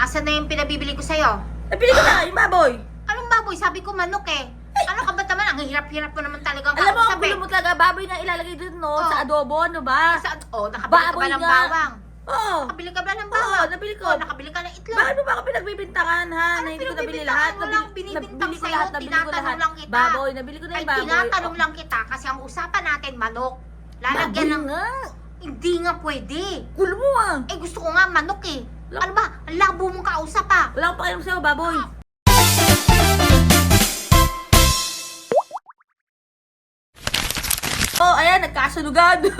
Asan na yung pinabibili ko sa'yo? Nabili ko na, yung baboy. Anong baboy? Sabi ko manok eh. Ano ka ba naman? Ang hirap-hirap mo naman talagang Alam mo, ang eh. gulo mo talaga, baboy na ilalagay dun, no? Oh. Sa adobo, ano ba? Sa, oh, nakabili ka ba Baboy ng nga. bawang? Oo. Nakabili ka ba ng Oo, bawang? nabili ko. Oh, nakabili ka ng itlog. Bakit mo ba ako pinagbibintangan, ha? Ano na hindi ko nabili pinagbibintangan? lahat. Wala akong binibintang nabili ko sa'yo, lahat, nabili ko tinatanong lahat. lang kita. Baboy, nabili ko na Ay, yung baboy. tinatanong Oh. lang kita kasi ang usapan natin manok. Baboy Lalagyan ng... nga. Hindi nga pwede. Gulo mo ah. Eh, gusto ko nga manok eh. Wala- Ano ba? Ang labo mong kausap ah. Wala akong pakialam sa'yo, baboy. Oh, ayan, nagkasunugan.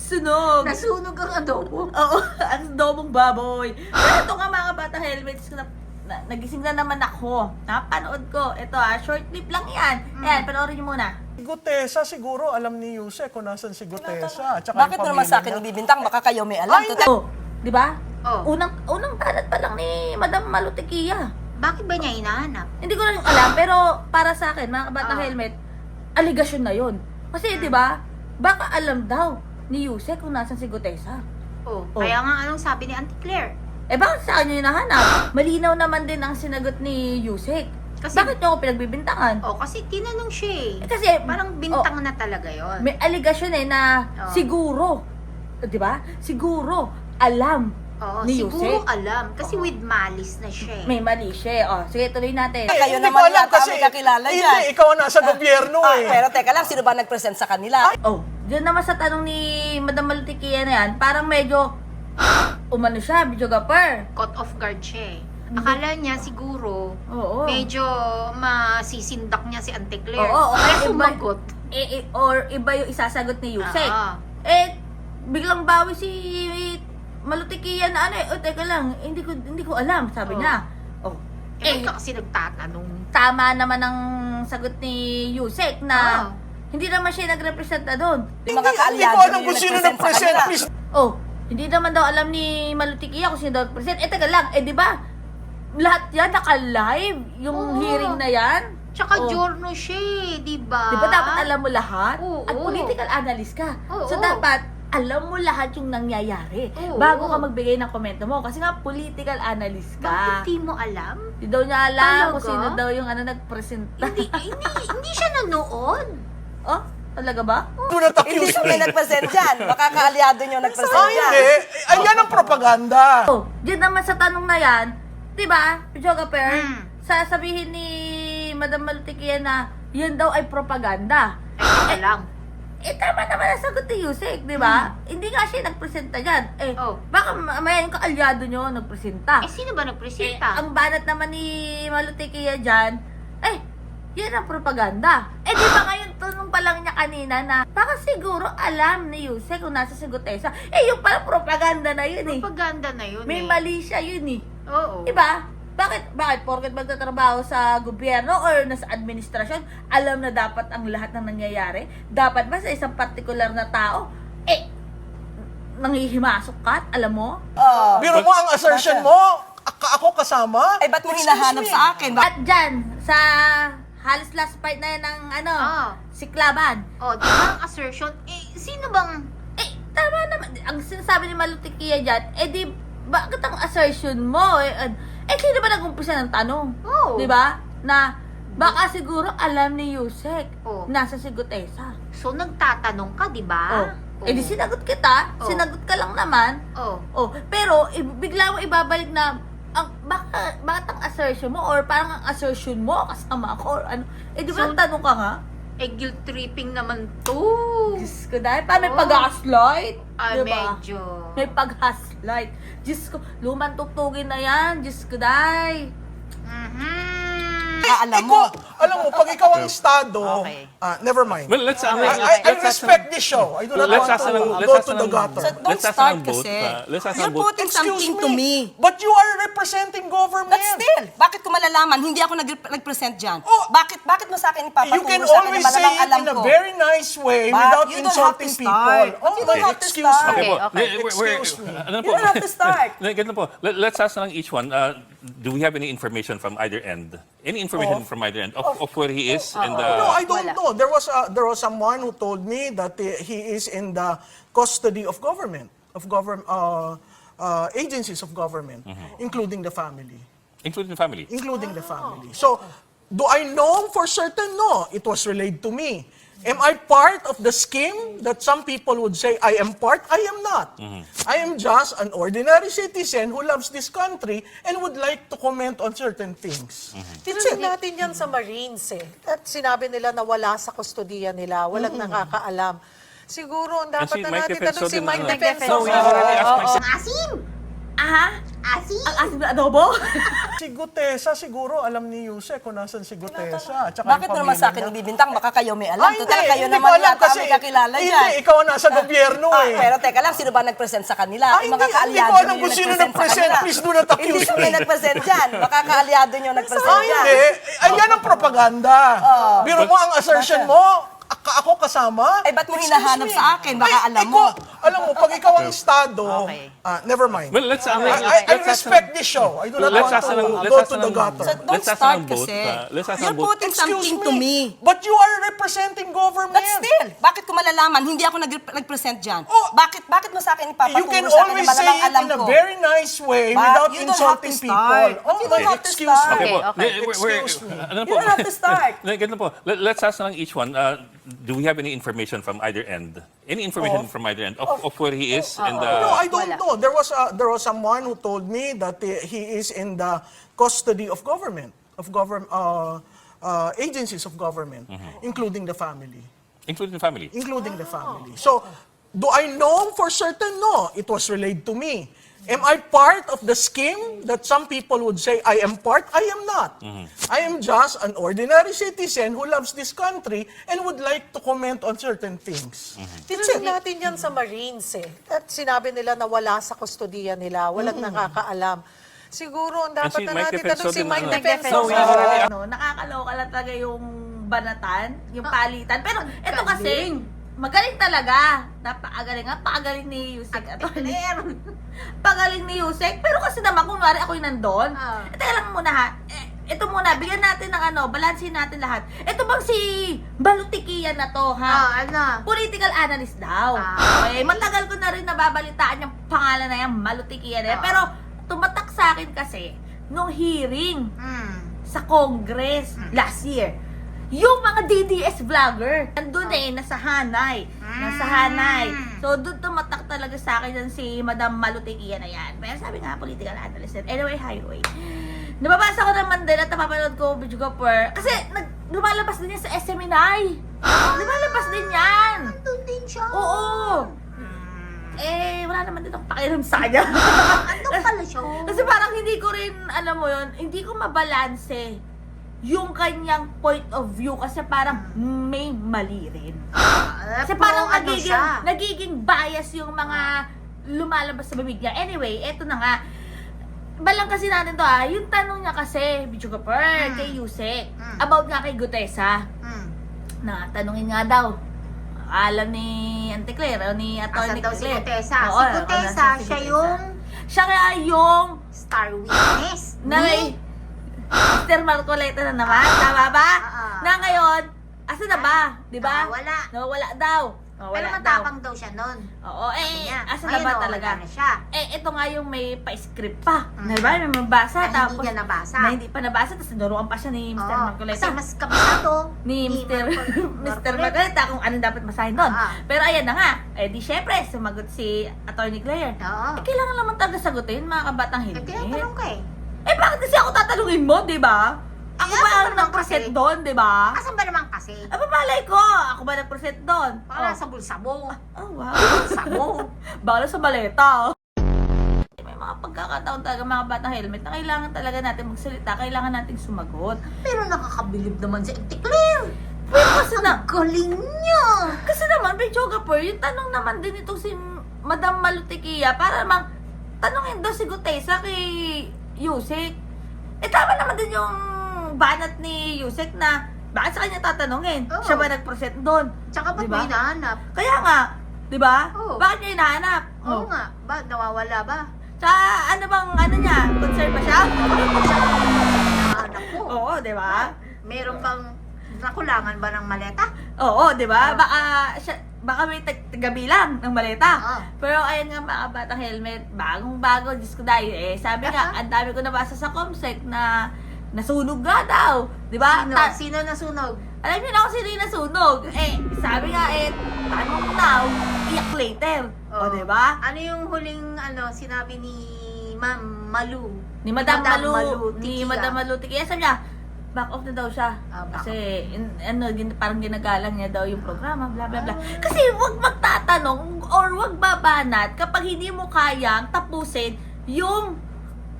Sunog. Nasunog ang adobo. Oo, ang domong baboy. Pero ito nga mga bata helmets, na, na, nagising na naman ako. Napanood ko. Ito ah, short clip lang yan. Mm. Ayan, panoorin niyo muna. Gutesa siguro, alam ni Yuse kung nasan si Gutesa. Bakit yung naman sa akin ibibintang? Baka kayo may alam. Ay, Total- Oh, di ba? Oh. Unang unang banat pa lang ni Madam Malutikia. Bakit ba niya hinahanap? Hindi ko rin alam, pero para sa akin, mga kabata Ah. helmet, aligasyon na yon. Kasi, di ba, baka alam daw ni Yuse kung nasan si Gutesa. Oh, Oh. kaya nga anong sabi ni Auntie Claire? Eh, bakit sa kanya yung nahanap? Malinaw naman din ang sinagot ni Yusek. Kasi- bakit niyo ako pinagbibintangan? Oh, kasi tinanong siya eh. Eh, kasi, Parang bintang na talaga yon. may aligasyon eh na Oo. siguro, di ba? Siguro, alam Oo, ni siguro Yusek. alam. Kasi with malice na siya eh. May mali siya. eh. Oh, sige, tuloy natin. Eh, Kayo hindi naman ko alam yata may kakilala Hindi, dyan. ikaw ang nasa gobyerno Ah, eh. pero teka lang, sino ba nag-present sa kanila? Oh, diyan naman sa tanong ni Madam Malutikia na yan, parang medyo, umano siya, videographer. Caught off guard siya eh. Akala niya siguro, Oo. medyo masisindak niya si Auntie Claire. Oo, oo. Kaya Iba- sumagot. Eh, eh, or iba yung isasagot ni Yusek. Ah, ah. Eh, biglang bawi si Malutikia na ano eh, oh, teka lang, hindi ko hindi ko alam, sabi Oh. niya. Oh, Eh, eh, ka kasi nagtatanong. tama naman ang sagot ni Yusek na Ah. hindi naman siya nagrepresenta doon. Hindi, hindi ko alam kung sino nag-present. Please, Oh, hindi naman daw alam ni Malutikia kung sino daw present. Eh, teka lang, eh di ba? Lahat yan naka-live, yung Oo. hearing na yan. Tsaka Oh. giorno siya eh, di ba? Di ba dapat alam mo lahat? Oo. At political analyst ka. Oo. So dapat alam mo lahat yung nangyayari Oo. bago ka magbigay ng komento mo. Kasi nga political analyst Bakit ka. di mo alam? Hindi daw niya alam kung Talaga? sino daw yung ano nagpresenta. hindi, hindi, hindi siya nanood. oh, talaga ba? Hindi accuse kami me. nag-present dyan. Baka kaalyado nyo nag-present Ay, dyan. hindi. Ayan ang propaganda. Oh, diyan naman sa tanong na yan, di ba, Pijoga Per, Hmm. sasabihin ni Madam Malutikia na yan daw ay propaganda. Ay, lang. Eh, tama naman ang sagot ni Yusek, di ba? Hindi nga siya nagpresenta dyan. Eh, Hmm. Oh. baka mamaya yung kaalyado nyo nagpresenta. Eh, sino ba Eh, nagpresenta? ang banat naman ni Malutikia dyan, eh, yan ang propaganda. Eh, di ba ngayon, tanong pa lang niya kanina na, baka siguro alam ni Yusek kung nasa si Gutesa. Eh, yung pala propaganda na yun eh. Propaganda na yun May eh. mali siya yun eh. Oo. Diba? Bakit? Bakit? Porket magtatrabaho sa gobyerno or nasa administrasyon, alam na dapat ang lahat ng nangyayari? Dapat ba sa isang particular na tao, eh, nanghihimasok ka at alam mo? Oh. Biro mo ang assertion mo, ka- ako kasama. Ay, ba't mo Excuse hinahanap me. sa akin? Ba- At dyan, sa halos last part na yan ng ano, Ah. siklaban. Oh, di ba ang assertion? Eh, sino bang... Eh, tama naman. Ang sinasabi ni Malutikia dyan, eh di, bakit ang assertion mo? Eh, eh, eh sino ba nag-umpisa ng tanong? Oh. Di ba? Na, baka siguro alam ni Yusek, Oh. nasa si Gutesa. So, nagtatanong ka, di ba? Oh. Eh di sinagot kita, Oh. sinagot ka lang naman. Oh. Oh, pero i- bigla mo ibabalik na ang baka bakit ang assertion mo or parang ang assertion mo kasama ako or ano. Eh di ba So- tanong ka nga? Eh, guilt tripping naman to. Diyos ko dahil pa may Oh. pag-gaslight. Ah, di ba? medyo. May pag-gaslight. Diyos ko, lumang tugtugin na yan. Diyos ko dahil. Mhm. Ah, alam mo. Alam mo, pag ikaw ang estado, Okay. ah, never mind. Well, let's, I, uh, I, I let's ask respect this show. I do not Let's want ask to ng- let's go ask to the ng- gutter. So, don't Let's ask start ng vote, kasi. uh, let's ask You're ng vote. putting Excuse something to me. But you are representing government. But still, bakit ko malalaman? Hindi ako nag- nag-present dyan. Oh. bakit bakit mo sa akin ipapaturo You can sa akin always na say it alam in a ko? very nice way But without you don't have insulting to people. start. But you Oh, don't my, have to excuse start. me. Okay po. Okay, Eh, we're- we're- Excuse me. ano You po? don't have to start. Eh, Ganito po. Let, let's ask lang each one. Uh, do we have any information from either end? Any information Oh. from either end of, of where he is and No, uh, I don't Wala. know. There was a, there was someone who told me that he he is in the custody of government of government uh, uh, agencies of government, including the family. Including the family. including the family. So, do I know for certain? No, it was relayed to me. Am I part of the scheme that some people would say I am part? I am not. I am just an ordinary citizen who loves this country and would like to comment on certain things. Tinanong natin yan sa Marines eh. At sinabi nila na wala sa kustodiya nila, walang nakakaalam. Siguro ang dapat si na natin tanong si Mike naman. Defensor. So, we already asked Ang asim! Aha? Asim! Ang asim na adobo? Si Gutesa siguro, alam ni Yuse kung nasan si Gutesa. At saka Bakit yung naman sa akin niya. ibibintang? Baka kayo may alam. Ay, Total, hindi, kayo hindi naman ko alam yata kasi, may kakilala hindi, dyan. ikaw ang nasa gobyerno Ah, eh. pero teka lang, sino ba nag-present sa kanila? Ay, Yung hindi, mga hindi kaalyado ko alam nyo kung sino nag-present sa nag-present. kanila. Please do not accuse Hindi kami me. nag-present dyan. Baka kaalyado nyo nag-present Ay, dyan. hindi. Ay, yan ang propaganda. Biro mo ang assertion mo, ak- ako kasama. Eh, ba't mo Excuse hinahanap me. sa akin? Baka Ay, alam ikaw- mo. Alam mo, pag ikaw ang estado, Okay. ah, never mind. Well, let's, I, I, I let's ask respect this show. I do not Let's want ask to lang- let's go ask to the lang- gutter. So, don't Let's ask start ng both, kasi. uh, let's ask You're ng both. putting Excuse something me, to me. but you are representing government. But still, bakit ko malalaman? Hindi ako nag- nag-present dyan. Oh, bakit bakit mo sa akin ipapaturo You can sa akin always na say malamang it alam in a ko? very nice way But without you don't have insulting people. start. But you don't Okay, have to excuse start. me. Okay, po. Okay, Eh, we're- we're- Excuse me. ano You don't have to start. Ganito po. Let- Let's ask lang each one. Uh, do we have any information from either end? Any information from either end of, of where he is? and uh, No, I don't know. There was a, there was someone who told me that he, he is in the custody of government, of government uh, uh, agencies of government, including the family, including the family. including the family. So, do I know for certain? No, it was relayed to me. Am I part of the scheme that some people would say I am part? I am not. I am just an ordinary citizen who loves this country and would like to comment on certain things. Tinanong natin yan sa Marines eh. At sinabi nila na wala sa kustodiya nila, walang nakakaalam. Siguro ang dapat si na natin tanong si Mike naman. Defensor. So, we already asked- ano, nakakaloka lang talaga yung banatan, yung palitan. Pero ito kasi, magaling talaga. Napakagaling. Napakagaling ni Yusek Atty. Pagaling ni Yusek. Pero kasi naman, kunwari ako yung nandun. Ah. Eh, teka lang muna ha. Eh, ito muna, bigyan natin ng ano, balansin natin lahat. Ito bang si Balutikian na to, ha? Ah, ano? Political analyst daw. Ah. Okay, matagal ko na rin nababalitaan yung pangalan na yan, Malutikian. Eh. Ah. Pero tumatak sa akin kasi, nung hearing Hmm. sa Congress last year, yung mga DDS vlogger, nandun eh, nasa Hanay. Nasa Hanay. So, doon tumatak talaga sa akin yan si Madam Malutikian na yan. Pero sabi nga, political analyst. Anyway, highway. Nababasa ko naman din at napapanood ko video ko per... Kasi nag, lumalabas din yan sa SMNI. Lumalabas din yan. Nandun din siya. Oo. Eh, wala naman din akong pakialam sa kanya. Andun pala siya. Kasi parang hindi ko rin, alam mo yon hindi ko mabalanse yung kanyang point of view kasi parang may mali rin. Kasi parang ano nagiging, siya. nagiging bias yung mga lumalabas sa bibig niya. Anyway, eto na nga. Balang kasi natin to ah, yung tanong niya kasi, Bicho Gapur, kay Yusek, Hmm. about nga kay Gutesa, Hmm. na tanungin nga daw, alam ni Auntie Claire o ni Atty. Asan daw si Claire. Gutesa? Oo, si oo, Gutesa, si siya Gutesa. yung Siya kaya yung star witness. na Ni- Mr. Marcoleta na naman, tama ba? Oo. Na ngayon, asa na ba? Di ba? Nawawala. Nawawala daw. Pero Nawawala daw. matapang daw siya nun. Oo, eh, Niya. asa na Ngayon, ba nawawala talaga? na siya. Eh, ito nga yung may pa-script pa. Mm. Di ba? May mabasa. Na hindi tapos, niya nabasa. Na hindi pa nabasa. Tapos naduruan pa siya ni Mr. Oo. Marcoleta. Kasi mas kabisado ni Mr. Mr. Marcoleta. Kung ano dapat basahin doon. Ah. Pero ayan na nga. Eh di syempre, sumagot si Attorney Claire. Oo. Eh, kailangan naman talaga sagutin, mga kabatang Eh, hindi. tinatanong ka eh. Eh, bakit kasi ako tatanungin mo, di ba? Ako Eh, ba asan ang ba naman nag-present kasi? doon, di ba? Asan ba naman kasi? Ah, papalay ko. Ako ba nag-present doon? Baka nasa bulsa mo. Oh, wow. Bulsa mo. Baka sa maleta. oh. May mga pagkakataon talaga mga batang helmet na kailangan talaga natin magsalita, kailangan natin sumagot. Pero nakakabilib naman si Claire. Pero kasi na, Galing niya. kasi naman, Bechoga Per, yung tanong naman din ito si Madam Malutikia para mang tanongin daw si Gutesa kay Yusek. Eh, tama naman din yung banat ni Yusek na bakit sa kanya tatanungin? Oo. Siya ba nag-present doon? Tsaka ba't Diba? mo hinahanap? Kaya nga, di ba? Oo. Bakit niya hinahanap? Oo nga. Ba, nawawala ba? Sa ano bang, ano niya, concern ba siya? Hinahanap mo. Oo, di ba? Meron bang Nakulangan ba ng maleta? Oo, di ba? Oo. Baka, siya, baka may tag- tagabilang ng maleta. Oo. Pero ayun nga mga batang helmet, bagong-bago, Diyos ko dahil eh. Sabi nga, ang dami ko nabasa sa Comsec na nasunog nga daw. Di ba? Sino? Ta- Sino nasunog? alam niyo na kung sino yung nasunog. Eh, sabi nga eh, tanong now, iyak later. O, Oo. di ba? Ano yung huling ano sinabi ni Ma'am Malu? Ni Madam, Malu, ni Tikia. Madam Malu, Tikia, sabi niya, back off na daw siya. Ah, back Kasi, in- ano, gin, parang ginagalang niya daw yung programa, bla bla Ah. bla. Kasi, wag magtatanong or wag babanat kapag hindi mo kayang tapusin yung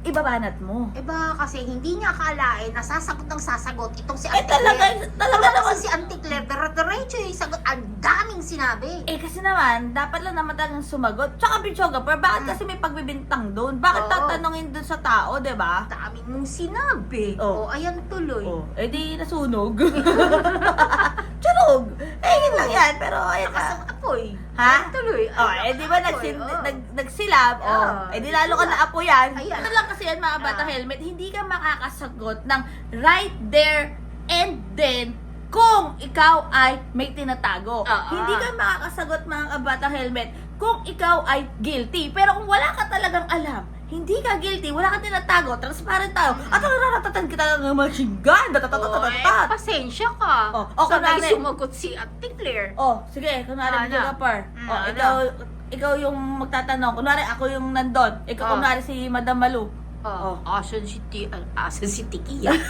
ibabanat mo. Eh ba kasi hindi niya akalain na sasagot ng sasagot itong si Eh, Auntie talaga, Claire. talaga Tapos naman. si Auntie Claire, dire-diretso yung sagot. Ang daming sinabi. Eh, kasi naman, dapat lang naman talagang sumagot. Tsaka, Bichoga, pero bakit kasi may pagbibintang doon? Bakit. Oo. tatanungin doon sa tao, di ba? Daming mong sinabi. Oh. Oh, ayan tuloy. Oh, eh di nasunog. Tunog! Eh, yun lang yan. Pero, ayun na. ng apoy. Ha? Tuloy. Oh, eh di ba apoy, oh. nag, nagsilab? Oh, Ah, eh di lalo ka na apo yan. Ayan. Ito lang kasi yan mga bata Ah. helmet, hindi ka makakasagot ng right there and then kung ikaw ay may tinatago. Ah, Hindi ka makakasagot mga kabata helmet kung ikaw ay guilty. Pero kung wala ka talagang alam, hindi ka guilty, wala ka tinatago, transparent tayo, at ang raratatan kita ng machine gun, Oh, eh, pasensya ka. Oh, oh, Sabay kunwari- sumagot si Auntie Claire. Oh, sige, kunwari Ano? Par. Mm, Oh, ano? ikaw, ikaw yung magtatanong. Kunwari, ako yung nandun. Ikaw, Oh. kunwari si Madam Malu. Oh, asan si Ti... ah, Asan si Tikia?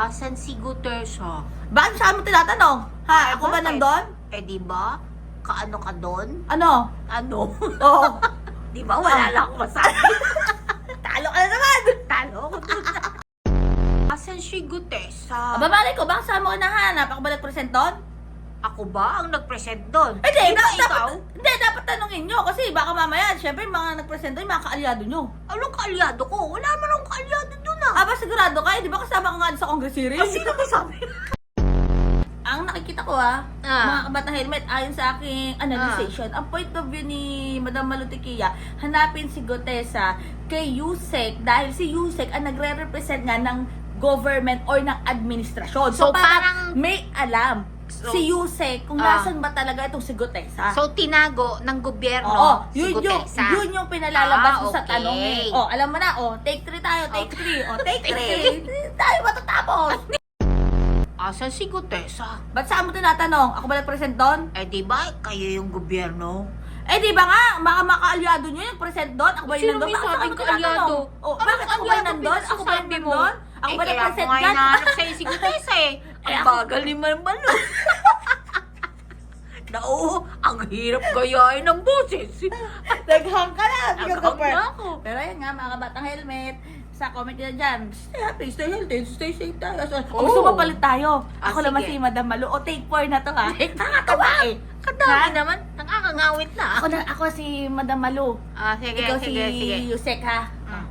asan si Guterso? Bakit siya mo tinatanong? Ha? Ako ba bakit? nandun? Eh, di ba? Kaano ka doon? Ano? Ano? Oo. di ba? Wala lang akong masabi. Talo ka na naman! Talo ko doon. Asan si Gutesa? Aba, malay ko, baka saan mo ka nahanap? Ako ba nag-present doon? Ako ba ang nag-present doon? Hindi, Di ba da- ikaw? dapat, hindi, dapat tanongin nyo. Kasi baka mamaya, syempre, yung mga nag-present doon, yung mga kaalyado nyo. Anong kaalyado ko? Wala man akong kaalyado doon ah. Aba, sigurado ka, eh, di ba kasama ka nga sa Congress series? Ah, sino ba sabi? Nakikita ko ah, Ah. mga kabatang helmet, ayon sa aking analyzation, ang point of view ni Madam Malutikia, hanapin si Gotesa kay Yusek dahil si Yusek ang nagre-represent nga ng government or ng administrasyon. So, So, parang, parang- may alam So, si Yusek kung ah. nasan ba talaga itong si Gotesa. So, tinago ng gobyerno Oo, si yun yung, Gutesa. yun yung pinalalabas Ah, mo sa okay. tanong eh. Oh, alam mo na, oh, take 3 tayo, take 3. Oh, take 3. tayo matatapos. Asan si Gutesa? Ba't saan mo tinatanong? Ako ba nag-present doon? Eh, di ba kayo yung gobyerno? Eh, di ba nga, baka makaalyado nyo yung present doon. Ako ba yung Sino nandun? may Bakit sabing ako tinatanong? kaalyado? Oh, bakit ako ba yung kaalyado nandun? Ako ba yung pinagsasabi mo? nandun? Ako eh, ba kaya nag-present ako nga dyan? hinahanap sa'yo si Gutesa eh. Eh, Ang ako- bagal ni Manmalo. Nao, ang hirap gayahin ng boses. Naghang ka na. Na ako. Pero yun nga, mga kabatang helmet, sa comment nyo dyan, stay happy, stay healthy, stay safe tayo. So, Oo. Gusto mo palit tayo. Ah, Ako naman sige. si Madam Malu. O take four na to ha. Take four. Nakakatawa eh. Kadami Ha? naman, nakakangawit na. Ako, na, ako si Madam Malu. Ah, sige, Ikaw sige, si sige. Yusek ha. Ah.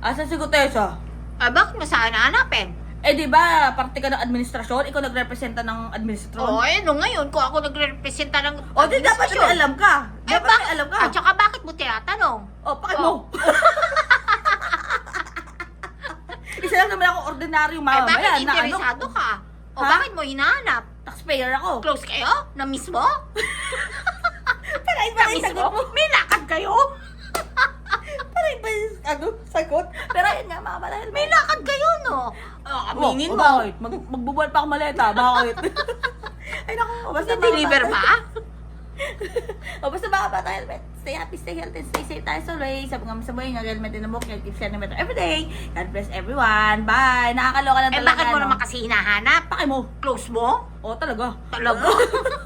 Asa si Gutesa? Ah, bakit mo sa hanapin? Eh di ba, parte ka ng administrasyon, ikaw nagrepresenta ng administrasyon. Oo, oh, eh, no, ngayon, kung ako nagre-representa ng O, di dapat administrasyon. may alam ka. Eh, Dapat bakit? may alam ka. At saka bakit mo tinatanong? O, pakit mo. Isa lang naman ako ordinaryong eh, mama bakit na ano, interesado ka? O, Ha? bakit mo hinahanap? taxpayer ako. Close kayo? Na mismo? Para iba Na yung sagot mo. May lakad kayo? Para iba yung ano, sagot. Pero yun nga, mga malahil. May lakad kayo, no? Oh, aminin Oh, mo. Bakit? Mag, magbubuhat pa ako maleta. Bakit? Ay, naku. Basta mga Deliver ba? O, basta mga bata helmet. Stay happy, stay healthy, stay safe tayo sa always. Sabi nga sa buhay nga, helmet din ang book. Keep sharing better every day. God bless everyone. Bye. Nakakaloka lang Eh, talaga. bakit mo no? naman kasi hinahanap? Pakay mo. Close mo? O, talaga. Talaga?